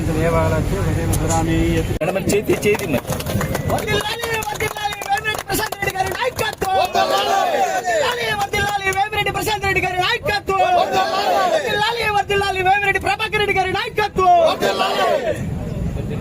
బలం దేవాలయ విశ్రామి మేడం చేతి చేతి ప్రశాంత్ రెడ్డి గారి నాయకత్వం. వర్ధిల్లాలి, వర్ధిల్లాలి, వేమిరెడ్డి ప్రశాంత్ రెడ్డి గారి నాయకత్వం. వర్ధిల్లాలి, వర్ధిల్లాలి,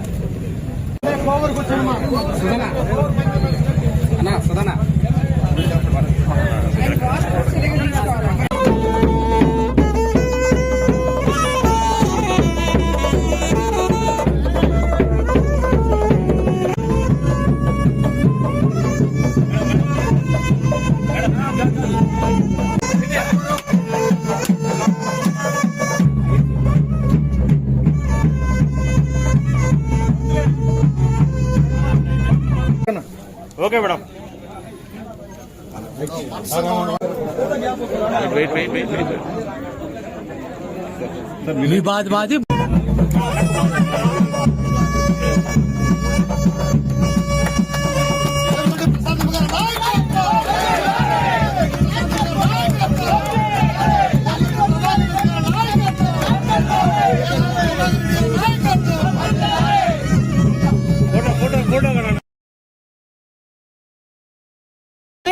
ఓకే మేడం. వెయిట్ వెయిట్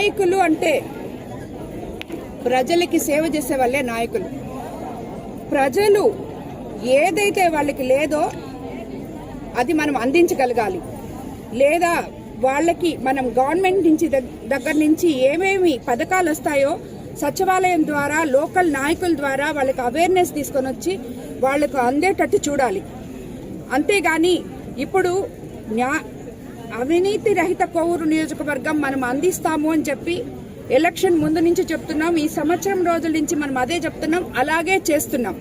నాయకులు అంటే ప్రజలకి సేవ చేసే వాళ్ళే నాయకులు. ప్రజలు ఏదైతే వాళ్ళకి లేదో అది మనం అందించగలగాలి. లేదా వాళ్ళకి మనం గవర్నమెంట్ నుంచి దగ్గర నుంచి ఏమేమి పథకాలు వస్తాయో సచివాలయం ద్వారా లోకల్ నాయకుల ద్వారా వాళ్ళకి అవేర్నెస్ తీసుకొని వచ్చి వాళ్ళకు అందేటట్టు చూడాలి. అంతేగాని ఇప్పుడు న్యా అవినీతి రహిత కోవూరు నియోజకవర్గం మనం అందిస్తాము అని చెప్పి ఎలక్షన్ ముందు నుంచి చెప్తున్నాం. ఈ సంవత్సరం రోజుల నుంచి మనం అదే చెప్తున్నాం. అలాగే చేస్తున్నాం.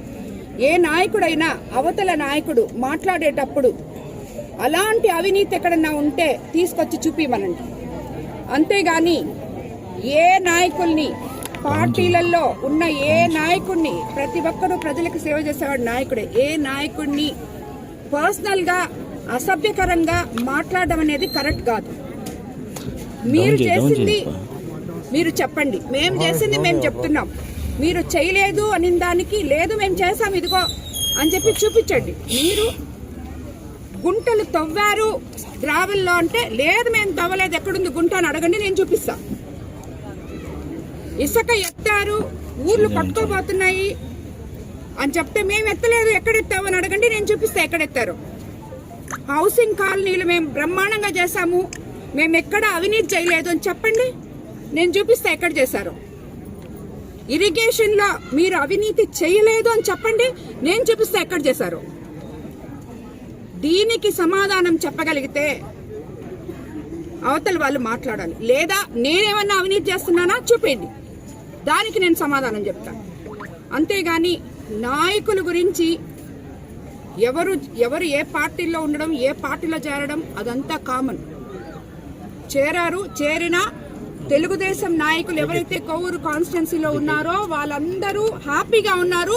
ఏ నాయకుడైనా అవతల నాయకుడు మాట్లాడేటప్పుడు అలాంటి అవినీతి ఎక్కడన్నా ఉంటే తీసుకొచ్చి చూపిమనండి అంతేగాని ఏ నాయకుల్ని పార్టీలలో ఉన్న ఏ నాయకుడిని ప్రతి ఒక్కరూ ప్రజలకు సేవ చేసేవాడు నాయకుడే. ఏ నాయకుడిని పర్సనల్గా అసభ్యకరంగా మాట్లాడడం అనేది కరెక్ట్ కాదు. మీరు చేసింది మీరు చెప్పండి. మేము చేసింది మేము చెప్తున్నాం. మీరు చేయలేదు అని దానికి లేదు మేము చేసాం ఇదిగో అని చెప్పి చూపించండి. మీరు గుంటలు తవ్వారు గ్రావెల్లో అంటే లేదు మేము తవ్వలేదు ఎక్కడుంది గుంట అని అడగండి నేను చూపిస్తా. ఇసుక ఎత్తారు ఊర్లు కొట్టుకోబోతున్నాయి అని చెప్తే మేము ఎత్తలేదు ఎక్కడెత్తావు అని అడగండి నేను చూపిస్తా ఎక్కడెత్తారు హౌసింగ్ కాలనీలు మేము బ్రహ్మాండంగా చేశాము. మేము ఎక్కడ అవినీతి చేయలేదు అని చెప్పండి. నేను చూపిస్తే ఎక్కడ చేశారు. ఇరిగేషన్లో మీరు అవినీతి చేయలేదు అని చెప్పండి. నేను చూపిస్తే ఎక్కడ చేశారు. దీనికి సమాధానం చెప్పగలిగితే అవతల వాళ్ళు మాట్లాడాలి. లేదా నేనేమన్నా అవినీతి చేస్తున్నానా? చూపేయండి. దానికి నేను సమాధానం చెప్తాను అంతేగాని నాయకుల గురించి ఎవరు ఎవరు ఏ పార్టీలో ఉండడం ఏ పార్టీలో చేరడం అదంతా కామన్ చేరారు చేరిన తెలుగుదేశం నాయకులు ఎవరైతే కొవ్వూరు కాన్స్టిట్యున్సీలో ఉన్నారో వాళ్ళందరూ హ్యాపీగా ఉన్నారు.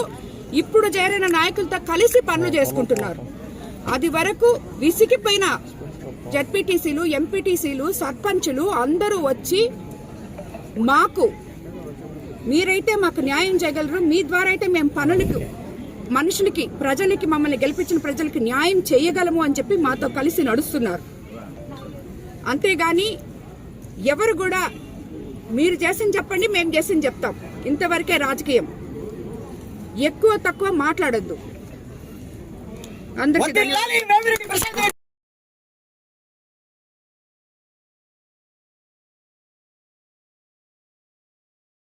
ఇప్పుడు చేరిన నాయకులతో కలిసి పనులు చేసుకుంటున్నారు. అది వరకు విసిగిపోయిన జడ్పీటీసీలు ఎంపీటీసీలు సర్పంచులు అందరూ వచ్చి మాకు మీరైతే మాకు న్యాయం చేయగలరు మీ ద్వారా అయితే మేము పనులకు మనుషులకి ప్రజలకి మమ్మల్ని గెలిపించిన ప్రజలకి న్యాయం చేయగలము అని చెప్పి మాతో కలిసి నడుస్తున్నారు. అంతేగాని ఎవరు కూడా మీరు చేసింది చెప్పండి మేము చేసింది చెప్తాం. ఇంతవరకే రాజకీయం. ఎక్కువ తక్కువ మాట్లాడొద్దు. అందరికీ